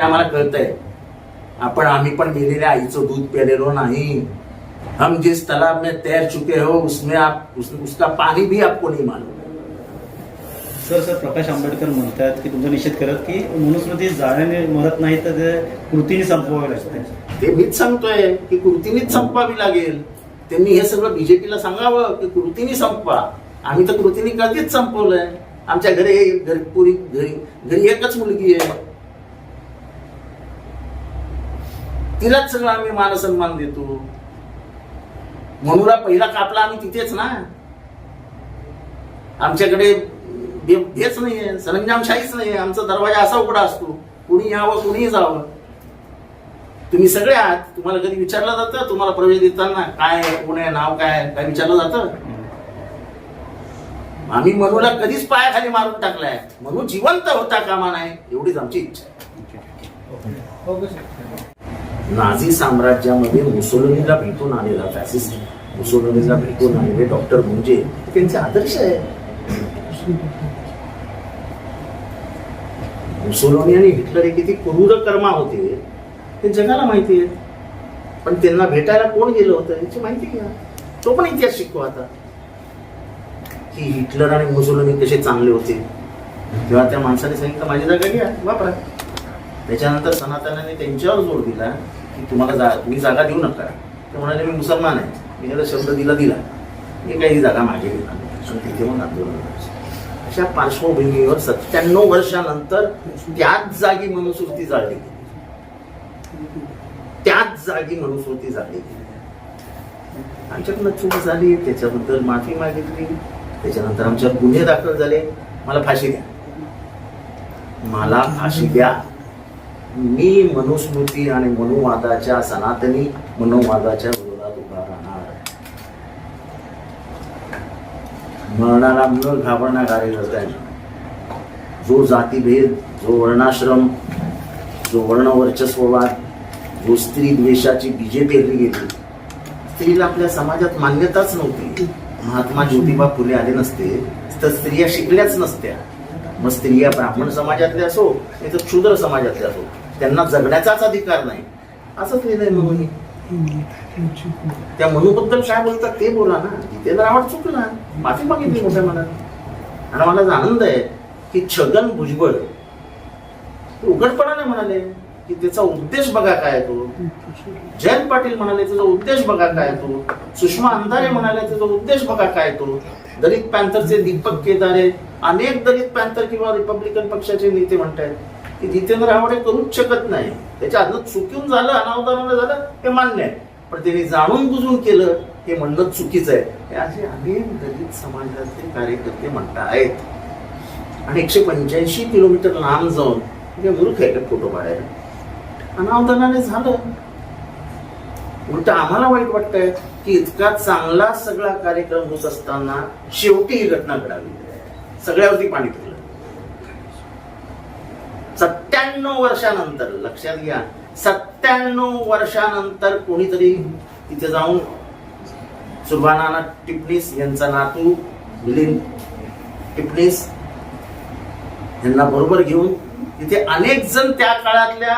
हे आम्हाला कळतंय. आपण आम्ही पण मेलेल्या आईचं दूध प्यालेलो नाही. हम जिस तालाब में तैर चुके हो उसमें आप उस, उसका पानी भी आपको नहीं मालूम. सर सर प्रकाश आंबेडकर म्हणतात की तुमचा निषेध करत की मनुस्मृती जाण्याने मरत नाही तर ते कृतीने संपवावे लागते. ते मीच सांगतोय की कृतीनेच संपवावी लागेल. त्यांनी हे सगळं बीजेपीला सांगावं की कृतीने संपवा. आम्ही तर कृतीने कधीच संपवलंय. आमच्या घरी घरी पुरी घरी घरी एकच मुलगी आहे. तिलाच सगळं आम्ही मानसन्मान देतो. मनुला पहिला कापला आम्ही तिथेच ना. आमच्याकडे हेच नाहीये सरंजामशाहीच नाहीये. आमचा दरवाजा असा उघडा असतो. कुणी यावं कुणीही जावं. तुम्ही सगळे आहात. तुम्हाला कधी विचारलं जातं? तुम्हाला प्रवेश देताना काय कोण आहे नाव काय आहे, काय विचारलं जातं? आम्ही मनूला कधीच पायाखाली मारून टाकलाय. मनू जिवंत होता कामा नाही. एवढीच आमची इच्छा आहे. नाझी साम्राज्यामध्ये मुसोलनीला भेटून आलेला फॅसिस्ट मुसोलनीला भेटून आलेले डॉक्टर म्हणजे त्यांचे आदर्श आहे. मुसोलोनी आणि हिटलर हे किती क्रूर कर्मा होते ते जगाला माहिती आहे. पण त्यांना भेटायला कोण गेलं होतं याची माहिती घ्या. तो पण इतिहास शिकतो आता. की हिटलर आणि मुसोलोनी कसे चांगले होते. तेव्हा त्या माणसाने सांगितलं माझी जागा घ्या वापरा. त्याच्यानंतर सनातनाने त्यांच्यावर जोर दिला की तुम्हाला जा तुम्ही जागा देऊ नका. ते म्हणाले मी मुसलमान आहे. मी त्याला शब्द दिला दिला. मी काही जागा मागे घेणार नाही. तिथे मग आंदोलन अशा पार्श्वभूमीवर सत्त्याण्णव वर्षानंतर त्याच जागी मनुस्मृती जाळली गेली. त्याच जागी मनुस्मृती जाळली गेली. आमच्याकडनं चूक झाली त्याच्याबद्दल माफी मागितली. त्याच्यानंतर आमच्यावर गुन्हे दाखल झाले. मला फाशी द्या. मला फाशी द्या. मी मनुस्मृती आणि मनुवादाच्या सनातनी मनोवादाच्या विरोधात उभा राहणार. मरणाला न घाबरणार कार्यकर्त्यांना जो जातीभेद जो वर्णाश्रम जो वर्णवर्चस्ववाद जो स्त्री द्वेषाची बीजे पेरली गेली. स्त्रीला आपल्या समाजात मान्यताच नव्हती. महात्मा ज्योतिबा फुले आले नसते तर स्त्रिया शिकल्याच नसत्या. मग स्त्रिया ब्राह्मण समाजातल्या असो नाही तर क्षुद्र समाजातल्या असो त्यांना जगण्याचाच अधिकार नाही. असंच लिहिलंय म्हणून. त्या मनूबद्दल काय बोलतात ते बोला ना. जितेंद्र आव्हाड चुकला माफी मागितली मोठ्या मनात. आणि मला आनंद आहे की छगन भुजबळ उघडपणाने म्हणाले की त्याचा उद्देश बघा काय तो. जयंत पाटील म्हणाले त्याचा उद्देश बघा काय तो. सुषमा अंधारे म्हणाले त्याचा उद्देश बघा काय तो. दलित पॅन्थरचे दीपक केदारे अनेक दलित पॅन्थर किंवा रिपब्लिकन पक्षाचे नेते म्हणतायत. की जितेंद्र आव्हाड करूच शकत नाही त्याच्या आधनं चुकून झालं अनावधानानं झालं हे मान्य आहे. पण त्यांनी जाणून बुजून केलं हे म्हणणं चुकीचं आहे. हे असे अनेक दलित समाजाचे कार्यकर्ते म्हणतायत. आणि एकशे पंच्याऐंशी किलोमीटर लांब जाऊन म्हणजे मूर्ख आहे का फोटो काढायला. अनावधानाने झालं. उलट आम्हाला वाईट वाटतंय की इतका चांगला सगळा कार्यक्रम होत असताना शेवटी ही घटना घडावी. सगळ्यावरती पाणी फिरलं सत्त्याण्णव वर्षानंतर लक्षात घ्या सत्त्याण्णव वर्षानंतर कोणीतरी तिथे जाऊन सुभानाना टिपणीस यांचा नातू मिलिंद टिपणीस यांना बरोबर घेऊन तिथे अनेक जण त्या काळातल्या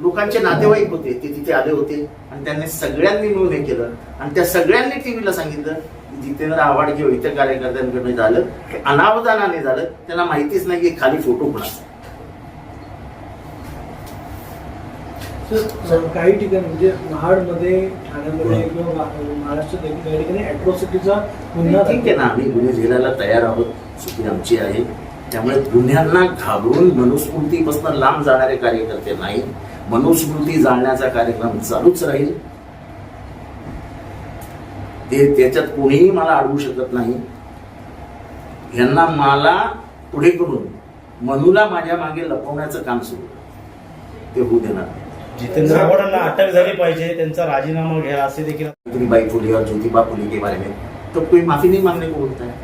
लोकांचे नातेवाईक होते. ते तिथे आले होते आणि त्यांनी सगळ्यांनी मिळून हे केलं. आणि त्या सगळ्यांनी टीव्हीला सांगितलं की जितेंद्र आव्हाड किंवा इतर कार्यकर्त्यांकडे झालं ते अनावधानाने झालं. त्यांना माहितीच नाही की खाली फोटो कोणाचा. सर, काही ठिकाणी म्हणजे महाडमध्ये ठाण्यामध्ये किंवा महाराष्ट्रात देखील काही ठिकाणी अॅट्रॉसिटीचा गुन्हा ठीक आहे ना आम्ही गुन्हे झेलायला तयार आहोत चुकी आमची आहे. त्यामुळे गुन्ह्यांना घाबरून मनुस्मृतीपासून लांब जाणारे कार्यकर्ते नाही मनुस्मृती जाळण्याचा कार्यक्रम चालूच राहील. ते त्याच्यात कोणीही मला अडवू शकत नाही. यांना मला पुढे करून मनूला माझ्या मागे लपवण्याचं काम सुरू. ते होऊ देणार नाही. जितेंद्र आव्हाडांना अटक झाली पाहिजे, त्यांचा राजीनामा घ्या, असे देखील सावित्रीबाई फुले और ज्योतिबा फुले के बारे में, तब कोई माफ़ी नहीं मांगने को बोलता है।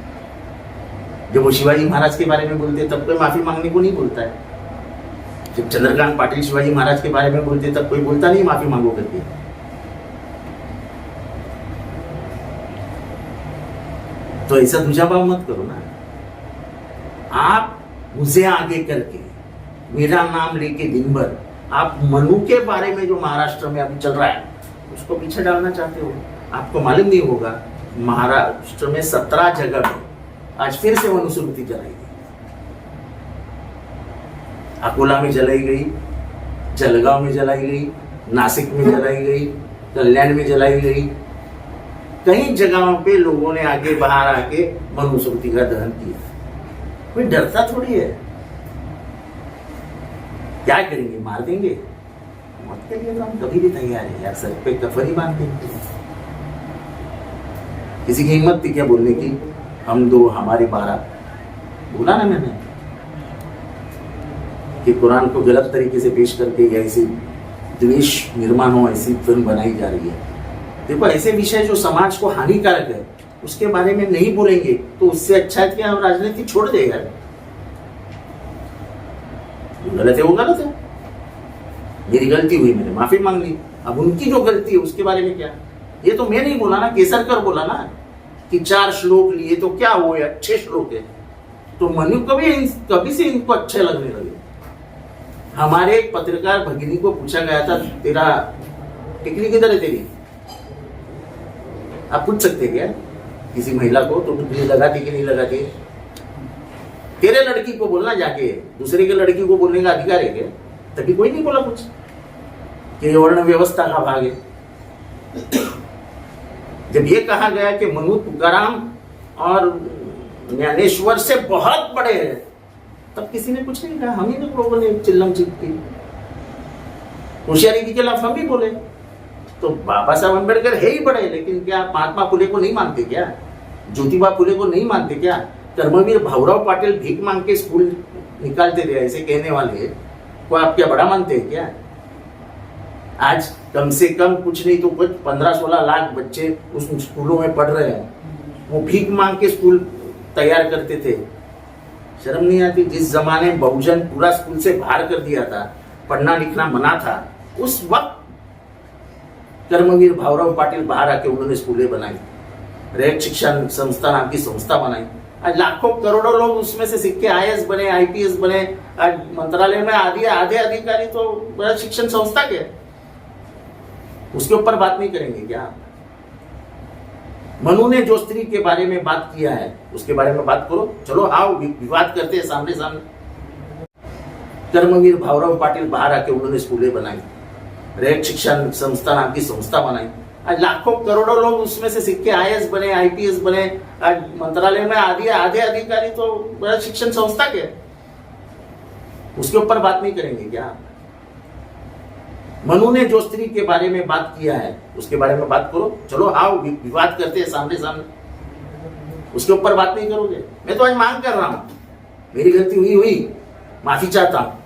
जब वो शिवाजी महाराज के बारे में बोलते तब कोई माफ़ी मांगने को नहीं बोलता है। जब चंद्रकांत पाटिल शिवाजी महाराज के बारे में बोलते तब कोई बोलता नहीं माफ़ी मांगो करके तो ऐसा दूजा भाव मत करो ना। आप मुझे आगे करके मेरा नाम लेके दिन भर आप मनु के बारे में जो महाराष्ट्र में अभी चल रहा है, उसको पीछे डालना चाहते हो? आपको मालूम नहीं होगा, महाराष्ट्र में सत्रह जगह पे आज फिर से मनुस्मृति जलाई गई। अकोला में जलाई गई, जलगांव में जलाई गई, नासिक में जलाई गई, कल्याण में जलाई गई। कई जगहों पे लोगों ने आगे बाहर आके मनुस्मृति का दहन किया। कोई डरता थोड़ी है? क्या करेंगे? मार देंगे। मौत के लिए तो हम कभी भी तैयार है। यार, सर पे कफन ही बाँध देंगे। किसी की हिम्मत थी क्या बोलने की? हम दो, हमारे बारह। बोला ना मैंने कि कुरान को गलत तरीके से पेश करके या ऐसी द्वेष निर्माण हो, ऐसी फ़िल्म बनाई जा रही है। देखो, ऐसे विषय जो समाज को हानिकारक है, उसके बारे में नहीं बोलेंगे तो उससे अच्छा है कि हम राजनीति छोड़ दे यार। गलत है वो गलत है। मेरी गलती हुई, मैंने माफ़ी मांग ली। अब उनकी जो गलती है, उसके बारे में क्या? ये तो मैं नहीं बोला ना केसरकर बोला ना, कि चार श्लोक लिए तो क्या हुए अच्छे श्लोक है? तो मनु कभी कभी से इनको अच्छे लगने लगे। हमारे एक पत्रकार भगिनी को पूछा गया था, तेरा टिकली किधर है तेरी? आप पूछ सकते क्या? किसी महिला को तो टिकली लगाती कि नहीं लगाती? तेरे लड़की को बोलना जाके, दूसरे के लड़की को बोलने का अधिकार है क्या? तभी कोई नहीं बोला कुछ। कि वर्ण व्यवस्था का भाग है। जब ये कहा गया कि मनु तुकाराम और ज्ञानेश्वर से बहुत बड़े हैं, तब किसी ने कुछ नहीं कहा। हम ही लोगों ने चिल्लम चिपकी होशियारी के खिलाफ हम भी बोले। तो बाबा साहब अंबेडकर है ही बड़े, लेकिन क्या महात्मा फुले को नहीं मानते क्या? ज्योतिबा फुले को नहीं मानते क्या? कर्मवीर भावराव पाटिल भीख मांग के स्कूल निकालते थे, ऐसे कहने वाले को आप क्या बड़ा मानते हैं क्या? आज कम से कम कुछ नहीं तो कुछ पंद्रह सोलह लाख बच्चे उस स्कूलों में पढ़ रहे हैं। वो भीख मांग के स्कूल तैयार करते थे। शर्म नहीं आती, जिस जमाने में बहुजन पूरा स्कूल से बाहर कर दिया था, पढ़ना लिखना मना था, उस वक्त कर्मवीर भावराव पाटिल बाहर आके उन्होंने स्कूलें बनाई। रैत शिक्षा संस्था नाम की संस्था बनाई। लाखों करोड़ों लोग उसमें से सिक्के आई बने, आईपीएस बने। मंत्रालय में आधे आधे अधिकारी तो बड़ा शिक्षण संस्था के। उसके ऊपर बात नहीं करेंगे क्या? मनु ने जो स्त्री के बारे में बात किया है। उसके बारे में बात करो। चलो, आओ विवाद करते हैं सामने सामने कर्मवीर भावराव पाटिल बाहर आके उन्होंने स्कूलें बनाई। रैत शिक्षा संस्था नाम की संस्था बनाई। लाखों करोड़ों लोग उसमें से सिक्के आई बने, आईपीएस बने मंत्रालय में आधे आधे अधिकारी तो बड़ा शिक्षण संस्था के। उसके ऊपर बात नहीं करेंगे क्या? मनु ने जो स्त्री के बारे में बात किया है, उसके बारे में बात करो। चलो, आओ विवाद करते हैं सामने सामने। उसके ऊपर बात नहीं करोगे। मैं तो आज मांग कर रहा हूँ। मेरी गलती हुई हुई। माफ़ी चाहता हूँ।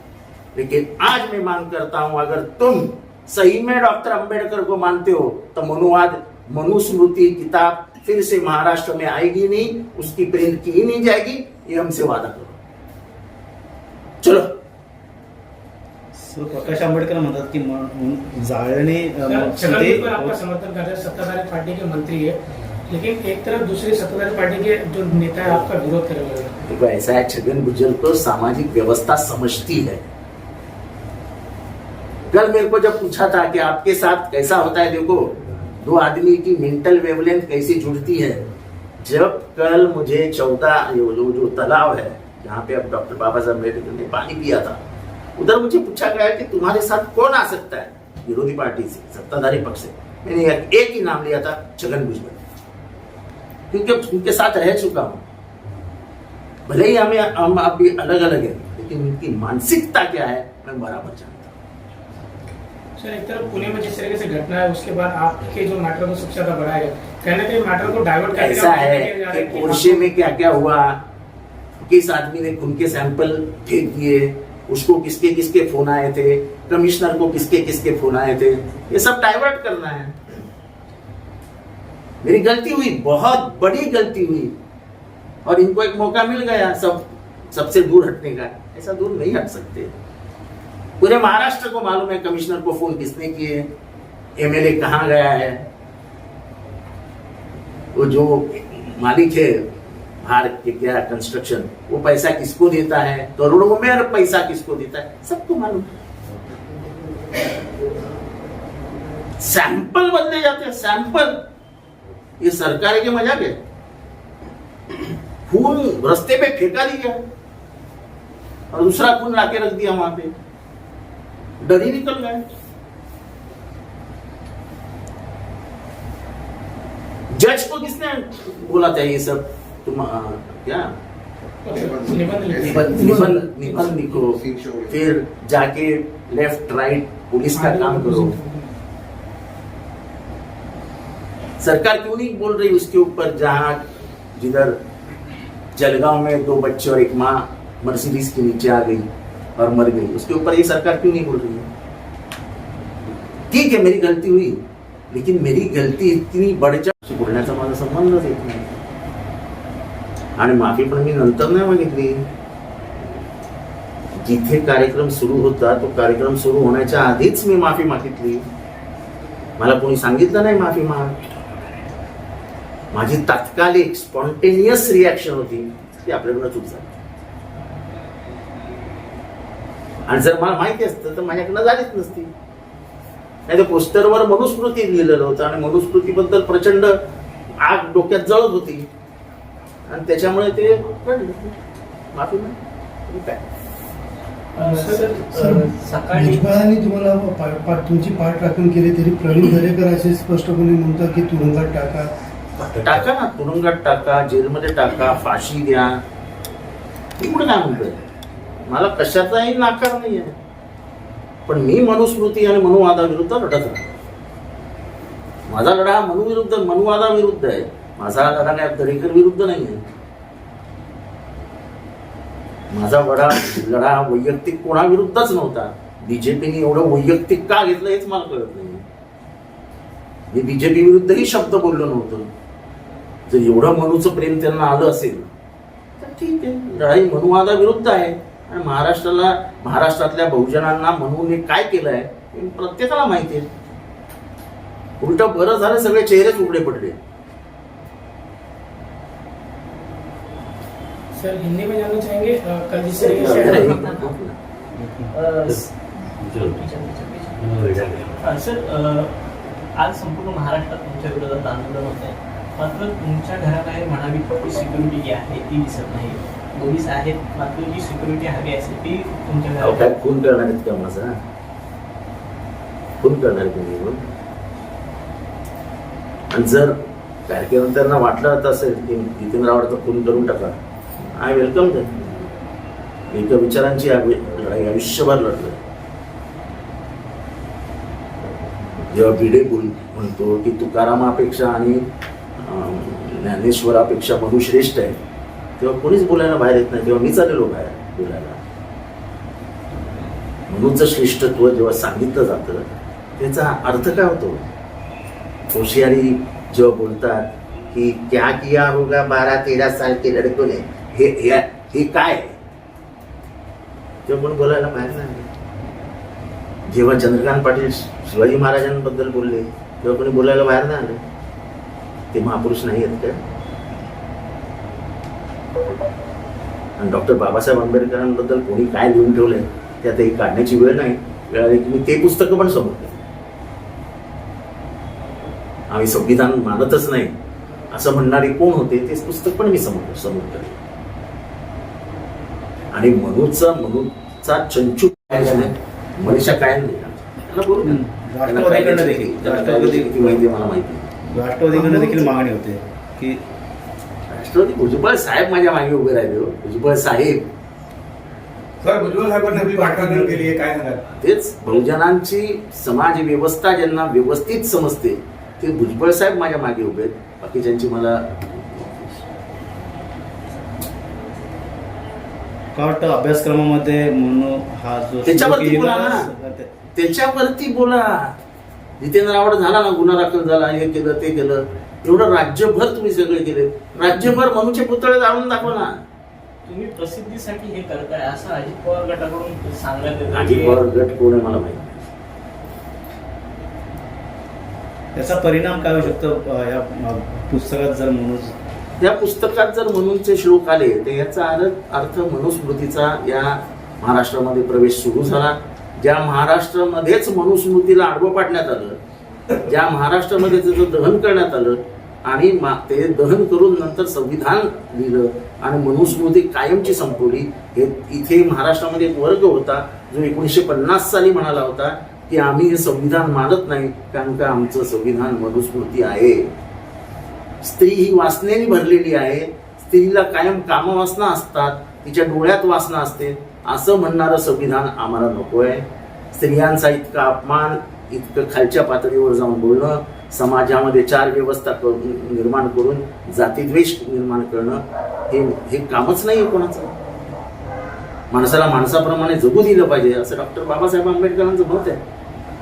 लेकिन आज मैं मांग करता हूँ, अगर तुम सही में डॉक्टर अंबेडकर को मानते हो तो मनुवाद मनुस्मृति किताब फिर से महाराष्ट्र में आएगी नहीं उसकी प्रिंट की ही नहीं जाएगी ये हमसे वादा करो। चलो। सर प्रकाश आंबेडकर म्हणतात की जाळणे समर्थन कर रहे हैं सत्ताधारी पार्टी के मंत्री है लेकिन एक तरफ़ दूसरी सत्ताधारी पार्टी के जो नेता है आपका विरोध कर रहे हैं। देखो ऐसा है छगन भुजबल को सामाजिक व्यवस्था समझती है। कल मेरे को जब पूछा था कि आपके साथ कैसा होता है देखो दो आदमी की मेंटल वेवलेंथ कैसी जुड़ती है। जब कल मुझे चौदह जो, जो, तालाब है जहाँ पे अब डॉक्टर बाबा साहब अंबेडकर ने पानी पिया था उधर मुझे पूछा गया कि तुम्हारे साथ कौन आ सकता है? विरोधी पार्टी से सत्ताधारी पक्ष से। मैंने एक, ही नाम लिया था छगन भुजबल क्योंकि उनके साथ रह चुका हूँ। भले ही हमें हम अभी अलग अलग है लेकिन उनकी मानसिकता क्या है मैं बराबर जानता सर एक तरफ़ पुणे में जिस तरीके से घटना है उसके बाद आपके जो मैटर को सबसे ज़्यादा बढ़ाया गया। कहीं ना कहीं मैटर को डाइवर्ट करके ऐसा है कि हैं। पोर्शे में क्या क्या हुआ किस आदमी ने खून के सैंपल फेंक दिए उसको किसके किसके फ़ोन आए थे कमिश्नर को किसके किसके फ़ोन आए थे ये सब डाइवर्ट करना है। मेरी गलती हुई बहुत बड़ी गलती हुई और इनको एक मौका मिल गया सब सबसे दूर हटने का। ऐसा दूर नहीं हट सकते। पूरे महाराष्ट्र को मालूम है कमिश्नर को फ़ोन किसने किए एमएलए कहाँ गया है? वो जो मालिक है भारत के क्या कंस्ट्रक्शन वो पैसा किसको देता है? करोड़ों में अरब पैसा किसको देता है? सबको मालूम सैंपल बदले जाते हैं सैंपल ये सरकार के मज़ाक है। खून रास्ते पे फेंका दिया। और दूसरा खून लाके रख दिया वहाँ पे। डर ही निकल गए जज को किसने बोला था ये सब? तुम आ, क्या? निबंध निबंध निबंध निबंध लिखो फिर जाके लेफ़्ट राइट पुलिस का काम करो। सरकार क्यों नहीं बोल रही उसके ऊपर जहाँ जिधर जलगांव में दो बच्चे और एक माँ मर्सिडीज के नीचे आ गई। और मर गई। उसके ऊपर ये सरकार क्यों नहीं बोल रही है? ठीक है मेरी गलती हुई लेकिन मेरी गलती इतनी बडच्या बोलण्याचा माझा संबंधच येत नाही आणि माफी पण मी नंतर नाही मागितली जिथे कार्यक्रम सुरू होता तो कार्यक्रम सुरू होण्याच्या आधीच मी माफी मागितली। मला कोणी सांगितलं नाही माफी माग। माझी तात्कालिक स्पॉन्टेनियस रिॲक्शन होती ती आपल्याकडनं चूक झाली. आणि जर मला माहिती असतं तर माझ्याकडनं झालीच नसती. नाही तर पोस्टरवर मनुस्मृती लिहिलेलं होतं आणि मनुस्मृतीबद्दल प्रचंड आग डोक्यात जळत होती. आणि त्याच्यामुळे ते. माफी नाही काय? सर, सर, सकाळी तुम्हाला तुमची पाठ राखण केली तरी प्रवीण दरेकर असे स्पष्टपणे म्हणतात की तुरुंगात टाका. टाका ना तुरुंगात टाका जेलमध्ये टाका फाशी द्या. कुठे काय म्हणतोय? मला कशाचाही नाकार नाही आहे पण मी मनुस्मृती आणि मनुवादाविरुद्ध लढत राहतो. माझा लढा हा मनुविरुद्ध मनुवादाविरुद्ध आहे. माझा लढा काय दरेकर विरुद्ध नाही आहे माझा वडा लढा हा वैयक्तिक कोणाविरुद्धच नव्हता. बीजेपीने एवढं वैयक्तिक का घेतलं हेच मला कळत नाही मी बीजेपी विरुद्धही शब्द बोललो नव्हतो. जर एवढं मनूचं प्रेम त्यांना आलं असेल तर ठीक आहे. लढाई मनुवादाविरुद्ध आहे. आणि महाराष्ट्राला महाराष्ट्रातल्या बहुजनांना मनूने काय केलंय हे प्रत्येकाला माहिती आहे. उलट बरं झालं सगळे चेहरेच उघडे पडले. सर हिंदी में जानना चाहेंगे? कल जिस सर। आज संपूर्ण महाराष्ट्रात तुमच्या विरोधात आंदोलन होत आहे मात्र तुमच्या घराबाहेर म्हणावी तितकी सिक्युरिटी जी आहे ती दिसत नाही. पोलीस आहेत मात्र जी सिक्युरिटी हवी असेल ती तुमच्या काय खून करणार आहेत का माझा? खून करणार तुम्ही आणि जर कार्यकर्त्यांना वाटलं असेल की नितीन रावडचा खून करून टाका आय वेलकम दॅट एका विचारांची लढाई आयुष्यभर लढलोय जेव्हा भिडे बोल म्हणतो की तुकारामापेक्षा आणि ज्ञानेश्वरापेक्षा मनु श्रेष्ठ आहे तेव्हा कोणीच बोलायला बाहेर येत नाही तेव्हा मीच आलेलो बाहेर बोलायला. म्हणूनच श्रेष्ठत्व जेव्हा सांगितलं जातं त्याचा अर्थ काय होतो? होशियारी जेव्हा बोलतात की क्या किया होगा बारा तेरा साल के लड़कों ने? हे हे- हे काय? आहे? तेव्हा कोण बोलायला बाहेर नाही जेव्हा चंद्रकांत पाटील शिवाजी महाराजांबद्दल बोलले तेव्हा कोणी बोलायला बाहेर नाही आलं. ते महापुरुष नाही आहेत का आणि डॉक्टर बाबासाहेब आंबेडकरांबद्दल कोणी काय लिहून ठेवलंय ते आता ही काढण्याची वेळ नाही. वेळ आली की मी ते पुस्तकं पण समोर. आम्ही संविधान मानतच नाही. असं म्हणणारे कोण होते तेच पुस्तक पण मी समोर समोर करेन आणि मनूचा मनूचा चंचू मनीषा काय. राष्ट्रवादीकडनं देखील मागणी होते की राष्ट्रवादी भुजबळ साहेब माझ्या मागे उभे राहिले हो. भुजबळ साहेब. सर भुजबळ साहेबांनी आपली पाठराखण केली आहे काय सांगाल? तेच बहुजनांची समाज व्यवस्था ज्यांना व्यवस्थित समजते ते भुजबळ साहेब माझ्या मागे उभे आहेत. बाकीच्यांची मला का वाटतं अभ्यासक्रमामध्ये म्हणून हा जो त्याच्यावरती बोला ना. त्याच्यावरती बोला. जितेंद्र आवड झाला ना गुन्हा दाखल झाला हे केलं ते केलं. एवढं राज्यभर तुम्ही सगळे केले. राज्यभर मनुष्य पुतळे जाळून दाखवा ना. तुम्ही प्रसिद्धीसाठी हे करताय असं अजित पवार गटाकडून सांगण्यात येतं. अजित पवार गट कोण आहे मला माहिती. त्याचा परिणाम काय होऊ शकतो? या पुस्तकात जर म्हणून या पुस्तकात जर मनूचे श्लोक आले तर याचा अर्थ अर्थ मनुस्मृतीचा या महाराष्ट्रामध्ये प्रवेश सुरू झाला. ज्या महाराष्ट्रामध्येच मनुस्मृतीला आडवं पाडण्यात आलं ज्या महाराष्ट्रामध्ये त्याचं दहन करण्यात आलं आणि ते दहन करून नंतर संविधान लिहिलं आणि मनुस्मृती कायमची संपवली हे इथे महाराष्ट्रामध्ये एक वर्ग होता जो एकोणीसशे पन्नास साली म्हणाला होता की आम्ही हे संविधान मानत नाही कारण का आमचं संविधान मनुस्मृती आहे. स्त्री ही वासनेने भरलेली आहे स्त्रीला कायम कामवासना असतात तिच्या डोळ्यात वासना असते असं म्हणणारं संविधान आम्हाला नको आहे स्त्रियांचा इतका अपमान इतकं खालच्या पातळीवर जाऊन बोलणं समाजामध्ये चार व्यवस्था करून निर्माण करून जातीद्वेष निर्माण करणं हे हे कामच नाही आहे कोणाचं. माणसाला माणसाप्रमाणे जगू दिलं पाहिजे असं डॉक्टर बाबासाहेब आंबेडकरांचं मत आहे.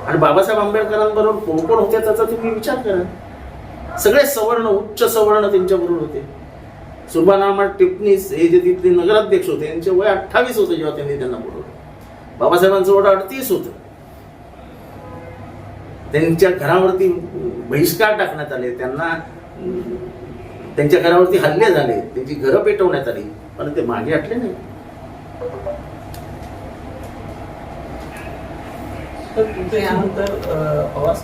आणि बाबासाहेब आंबेडकरांबरोबर कोण कोण होते त्याचा तुम्ही विचार करा. सगळे सवर्ण उच्च सवर्ण त्यांच्याबरोबर होते. सुभानामा टिपणीस हे जे तिथले नगराध्यक्ष होते त्यांचे वय अठ्ठावीस होते जेव्हा त्यांनी त्यांना बोलवलं. बाबासाहेबांचं वय अडतीस होतं. त्यांच्या घरावरती बहिष्कार टाकण्यात आले त्यांना त्यांच्या घरावरती हल्ले झाले त्यांची घरं पेटवण्यात आली पण ते मागे हटले नाही. तर तुमचं यानंतर पवार